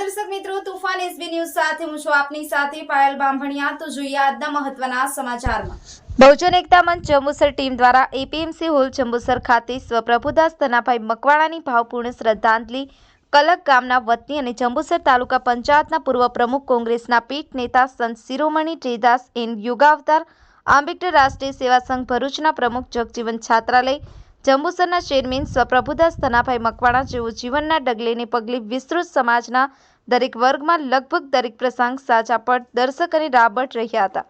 ભાવપૂર્ણ શ્રદ્ધાંજલિ કલક ગામના વતની અને જંબુસર તાલુકા પંચાયતના પૂર્વ પ્રમુખ કોંગ્રેસના પીઠ નેતા સંત શિરોમણી ટ્રેદાસ એન યુગાવતાર, આંબેડકર રાષ્ટ્રીય સેવા સંઘ ભરૂચના પ્રમુખ જગજીવન છાત્રાલય જંબુસરના ચેરમેન સ્વપ્રભુદાસ ધનાભાઈ મકવાણા જેઓ જીવનના ડગલેને પગલે વિસ્તૃત સમાજના દરેક વર્ગમાં લગભગ દરેક પ્રસંગ સાચા પટ, દર્શક અને રાબટ રહ્યા હતા.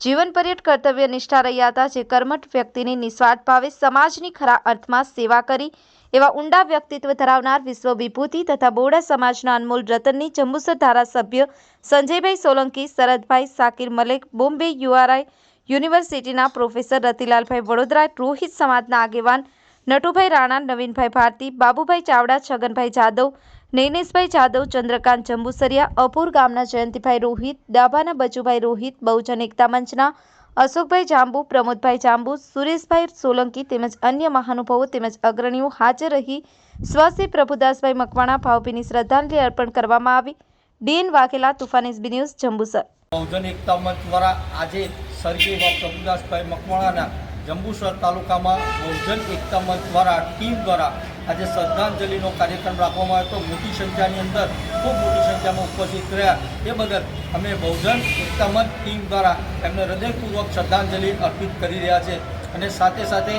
જીવન પર્યટ કર્તવ્ય નિષ્ઠા રહ્યા હતા, જે કર્મઠ વ્યક્તિને નિસ્વાર્થ ભાવે સમાજની ખરા અર્થમાં સેવા કરી એવા ઊંડા વ્યક્તિત્વ ધરાવનાર વિશ્વ વિભૂતિ તથા બોડા સમાજના અનમોલ રતનની જંબુસર ધારાસભ્ય સંજયભાઈ સોલંકી, શરદભાઈ સાકિર મલેક, બોમ્બે યુઆરઆઈ યુનિવર્સિટીના પ્રોફેસર રતિલાલભાઈ વડોદરા, રોહિત સમાજના આગેવાન નટુભાઈ રાણા, નવીનભાઈ ભારતી, બાબુભાઈ ચાવડા, છગનભાઈ જાદવ, નૈનેશભાઈ જાદવ, ચંદ્રકાંત જંબુસરિયા, અપુર ગામના જયંતિભાઈ રોહિત, ડાભાના બચુભાઈ રોહિત, બહુજન એકતા મંચના અશોકભાઈ જાંબુ, પ્રમોદભાઈ જાંબુ, સુરેશભાઈ સોલંકી તેમજ અન્ય મહાનુભાવો તેમજ અગ્રણીઓ હાજર રહી. સ્વશ્રી પ્રભુદાસભાઈ મકવાણા, ભાવભીની શ્રદ્ધાંજલિ અર્પણ કરવામાં આવી. DN Vaghela Tufan SB news, Jambusar. Bahujan Ekta Manch દ્વારા આજે સ્વર્ગીય એવા પ્રભુદાસભાઈ મકવાણાના જંબુસર તાલુકામાં બહુજન એકતા મંચ દ્વારા ટીમ દ્વારા આજે શ્રદ્ધાંજલિનો કાર્યક્રમ રાખવામાં આવ્યો હતો. મોટી સંખ્યાની અંદર ખૂબ મોટી સંખ્યામાં ઉપસ્થિત રહ્યા. એ બદલ અમે બહુજન એકતા મંચ ટીમ દ્વારા એમને હૃદયપૂર્વક શ્રદ્ધાંજલિ અર્પિત કરી રહ્યા છે અને સાથે સાથે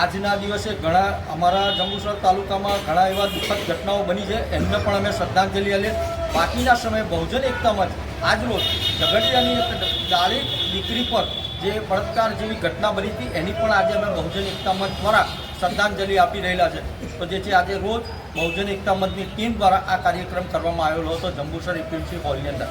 આજના દિવસે ઘણા અમારા જંબુસર તાલુકામાં ઘણા એવા દુઃખદ ઘટનાઓ બની છે. એમને પણ અમે શ્રદ્ધાંજલિ આપીએ. બાકીના સમયે બહુજન એકતા મંચ આજરોજ ઝઘડિયાની દાળી દીકરી પર જે બળાત્કાર જેવી ઘટના બની હતી, એની પણ આજે અમે બહુજન એકતા મંચ દ્વારા શ્રદ્ધાંજલિ આપી રહેલા છે. તો જે છે આજે રોજ બહુજન એકતા મંચની ટીમ દ્વારા આ કાર્યક્રમ કરવામાં આવેલો હતો જંબુસર એપીએમસી હોલની અંદર.